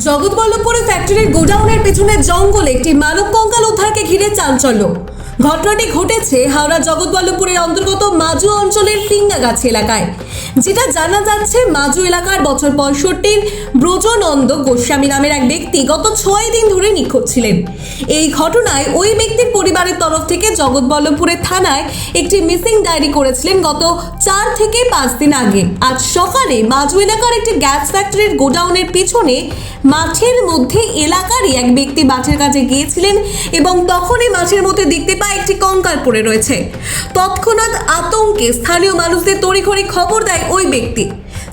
জগৎবল্লভপুরে ফ্যাক্টরির গোডাউনের পেছনে জঙ্গলে একটি মানব কঙ্কাল উদ্ধারকে ঘিরে চাঞ্চল্য। ঘটনাটি ঘটেছে হাওড়া জগৎবল্লভপুরের অন্তর্গত মাজু অঞ্চলের ফিঙ্গা গাছ এলাকায়। যেটা জানা যাচ্ছে মাজু এলাকার বছর পঁয়ষট্টির ব্রজনন্দ গোস্বামী নামের এক ব্যক্তি গত ছয় দিন ধরে নিখোঁজ ছিলেন। এই ঘটনায় ওই ব্যক্তির পরিবারের তরফ থেকে জগৎবল্লভপুরের থানায় একটি মিসিং ডায়েরি করেছিলেন গত চার থেকে পাঁচ দিন আগে। আজ সকালে মাজু এলাকার একটি গ্যাস ফ্যাক্টরির গোডাউনের পিছনে মাঠের মধ্যে এলাকারই এক ব্যক্তি মাঠের কাছে গিয়েছিলেন এবং তখনই মাঠের মধ্যে দেখতে পায় একটি কঙ্কাল পড়ে রয়েছে। তৎক্ষণাৎ আতঙ্কে স্থানীয় মানুষদের তড়িঘড়ি খবর দেয় ওই ব্যক্তি।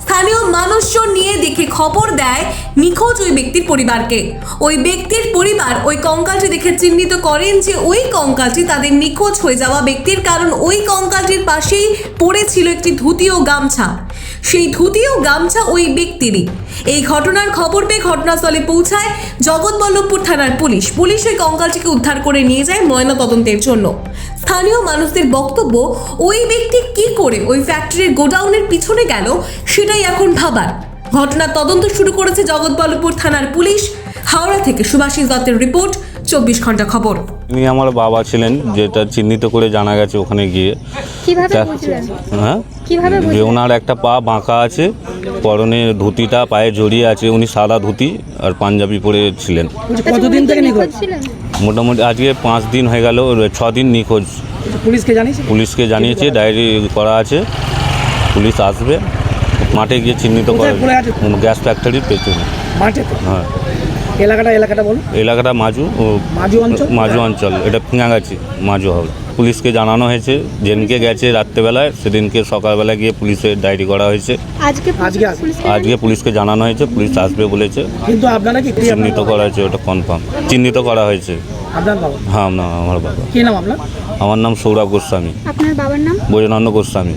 স্থানীয় মানুষজন নিয়ে দেখে খবর দেয় নিখোঁজ ওই ব্যক্তির পরিবারকে। ওই ব্যক্তির পরিবার ওই কঙ্কালটি দেখে চিহ্নিত করেন যে ওই কঙ্কালটি তাদের নিখোঁজ হয়ে যাওয়া ব্যক্তির কারণ ওই কঙ্কালটির পাশেই পড়েছিল একটি ধুতি ও গামছা। সেই ধুতি ও গামছা ওই ব্যক্তিরই। এই ঘটনার খবর পেয়ে ঘটনাস্থলে পৌঁছায় জগৎবল্লভপুর থানার পুলিশ। পুলিশ ওই কঙ্কালটিকে উদ্ধার করে নিয়ে যায় ময়না তদন্তের জন্য। স্থানীয় মানুষদের বক্তব্য ওই ব্যক্তি কি করে ওই ফ্যাক্টরির গোডাউনের পিছনে গেল সেটাই এখন ভাবার। ঘটনার তদন্ত শুরু করেছে জগৎবল্লভপুর থানার পুলিশ। হাওড়া থেকে সুভাষিস দত্তের রিপোর্ট চব্বিশ ঘণ্টা খবর। ইনি আমার বাবা ছিলেন যেটা চিহ্নিত করে জানা গেছে ওখানে গিয়ে। কীভাবে বুঝলেন? হ্যাঁ? কীভাবে যে ওনার একটা পা বাঁকা আছে পরনে ধুতিটা পায়ে জড়িয়ে আছে উনি সাদা ধুতি আর পাঞ্জাবি পরে ছিলেন। আচ্ছা, কতদিন থেকে নিখোঁজ? ছিলেন? মোটামুটি আজকে পাঁচ দিন হয়ে গেল ছ দিন নিখোঁজ। পুলিশকে জানিয়েছে? পুলিশকে জানিয়েছে ডায়েরি করা আছে পুলিশ আসবে। মাঠে গিয়ে চিহ্নিত করে? গ্যাস ফ্যাক্টরির পেছনে। মাঠে হ্যাঁ। এলাকাটা এলাকাটা বলুন। এলাকাটা মাজু ও মাজু অঞ্চল? মাজু অঞ্চল এটা ফিঙাগাছি মাজু হবে। পুলিশকে জানানো হয়েছে যেদিনকে গেছে রাত্রেবেলায় সেদিনকে সকালবেলা গিয়ে পুলিশে ডায়েরি করা হয়েছে। আজকে আজকে পুলিশকে আজকে পুলিশকে জানানো হয়েছে পুলিশ আসবে বলেছে। কিন্তু আপনারা কি চিহ্নিত করা হয়েছে ওটা কনফার্ম চিহ্নিত করা হয়েছে। আপনার বাবা? হ্যাঁ আমার বাবা। কি নাম আপনার? আমার নাম সৌরভ গোস্বামী। আপনার বাবার নাম? বৈজনন্দ গোস্বামী।